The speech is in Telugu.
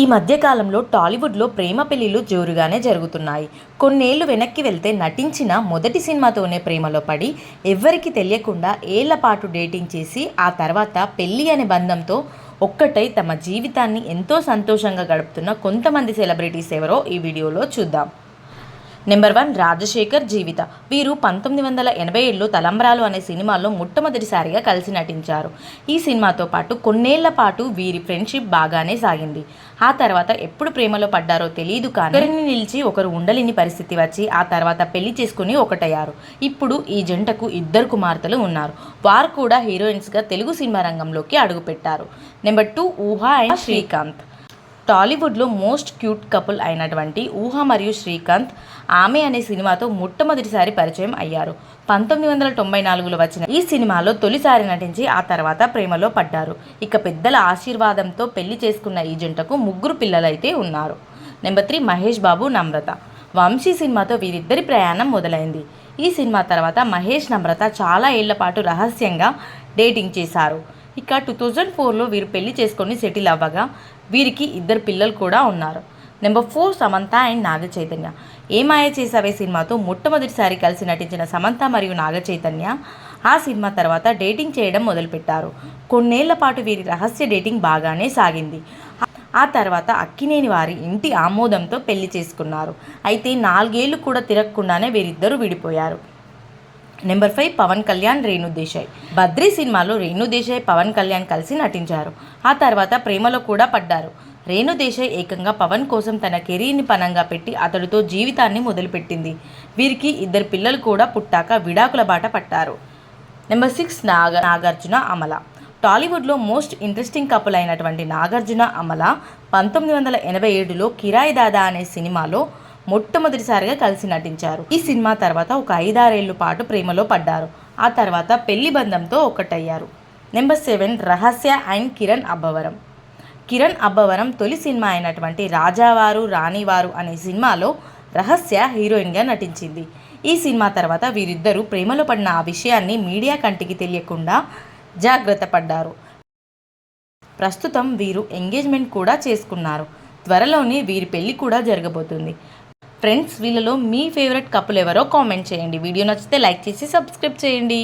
ఈ మధ్యకాలంలో టాలీవుడ్లో ప్రేమ పెళ్ళిలు జోరుగానే జరుగుతున్నాయి. కొన్నేళ్ళు వెనక్కి వెళ్తే నటించిన మొదటి సినిమాతోనే ప్రేమలో పడి ఎవ్వరికి తెలియకుండా ఏళ్ళ పాటు డేటింగ్ చేసి ఆ తర్వాత పెళ్ళి అనే బంధంతో ఒక్కటై తమ జీవితాన్ని ఎంతో సంతోషంగా గడుపుతున్న కొంతమంది సెలబ్రిటీస్ ఎవరో ఈ వీడియోలో చూద్దాం. Number one Rajasekhar Jeevitha. వీరు పంతొమ్మిది వందల ఎనభై ఏడులో తలంబ్రాలు అనే సినిమాలో మొట్టమొదటిసారిగా కలిసి నటించారు. ఈ సినిమాతో పాటు కొన్నేళ్ళ పాటు వీరి ఫ్రెండ్షిప్ బాగానే సాగింది. ఆ తర్వాత ఎప్పుడు ప్రేమలో పడ్డారో తెలియదు కానీ ఒకరిని నిలిచి ఒకరు ఉండలేని పరిస్థితి వచ్చి ఆ తర్వాత పెళ్ళి చేసుకుని ఒకటయ్యారు. ఇప్పుడు ఈ జంటకు ఇద్దరు కుమార్తెలు ఉన్నారు. వారు కూడా హీరోయిన్స్గా తెలుగు సినిమా రంగంలోకి అడుగుపెట్టారు. Number two Uha and Srikanth. టాలీవుడ్లో మోస్ట్ క్యూట్ కపుల్ అయినటువంటి ఊహ మరియు శ్రీకాంత్ ఆమె అనే సినిమాతో మొట్టమొదటిసారి పరిచయం అయ్యారు. పంతొమ్మిది వందల తొంభై నాలుగులో వచ్చిన ఈ సినిమాలో తొలిసారి నటించి ఆ తర్వాత ప్రేమలో పడ్డారు. ఇక పెద్దల ఆశీర్వాదంతో పెళ్ళి చేసుకున్న ఈ జంటకు ముగ్గురు పిల్లలైతే ఉన్నారు. Number three Mahesh Babu Namrata. Vamsi సినిమాతో వీరిద్దరి ప్రయాణం మొదలైంది. ఈ సినిమా తర్వాత మహేష్ నమ్రత చాలా ఏళ్ళ పాటు రహస్యంగా డేటింగ్ చేశారు. ఇక టూ థౌజండ్ ఫోర్లో వీరు పెళ్ళి చేసుకొని సెటిల్ అవ్వగా వీరికి ఇద్దరు పిల్లలు కూడా ఉన్నారు. Number four Samantha and Naga Chaitanya. Ye Maaya Chesave సినిమాతో మొట్టమొదటిసారి కలిసి నటించిన సమంత మరియు నాగ చైతన్య ఆ సినిమా తర్వాత డేటింగ్ చేయడం మొదలుపెట్టారు. కొన్నేళ్ళ పాటు వీరి రహస్య డేటింగ్ బాగానే సాగింది. ఆ తర్వాత అక్కినేని వారి ఇంటి ఆమోదంతో పెళ్ళి చేసుకున్నారు. అయితే నాలుగేళ్ళు కూడా తిరగకుండానే వీరిద్దరూ విడిపోయారు. Number five Pawan Kalyan Renu Desai. Badri సినిమాలో రేణు దేశాయ్ పవన్ కళ్యాణ్ కలిసి నటించారు. ఆ తర్వాత ప్రేమలో కూడా పడ్డారు. రేణు దేశాయ్ ఏకంగా పవన్ కోసం తన కెరీర్ని పనంగా పెట్టి అతడితో జీవితాన్ని మొదలుపెట్టింది. వీరికి ఇద్దరు పిల్లలు కూడా పుట్టాక విడాకుల బాట పట్టారు. Number six Naga Nagarjuna Amala. టాలీవుడ్లో మోస్ట్ ఇంట్రెస్టింగ్ కపుల్ అయినటువంటి నాగార్జున అమల పంతొమ్మిది వందల ఎనభై ఏడులో కిరాయి దాదా అనే సినిమాలో మొట్టమొదటిసారిగా కలిసి నటించారు. ఈ సినిమా తర్వాత ఒక ఐదారేళ్ళ పాటు ప్రేమలో పడ్డారు. ఆ తర్వాత పెళ్ళి బంధంతో ఒక్కటయ్యారు. Number seven Rahasya and Kiran Abbavaram. Kiran Abbavaram తొలి సినిమా అయినటువంటి రాజావారు రాణివారు అనే సినిమాలో రహస్య హీరోయిన్గా నటించింది. ఈ సినిమా తర్వాత వీరిద్దరూ ప్రేమలో పడిన ఆ విషయాన్ని మీడియా కంటికి తెలియకుండా జాగ్రత్త పడ్డారు. ప్రస్తుతం వీరు ఎంగేజ్మెంట్ కూడా చేసుకున్నారు. త్వరలోనే వీరి పెళ్ళి కూడా జరగబోతుంది. ఫ్రెండ్స్ వీళ్ళలో మీ ఫేవరెట్ కప్పులు ఎవరో కామెంట్ చేయండి. వీడియో నచ్చితే లైక్ చేసి సబ్స్క్రైబ్ చేయండి.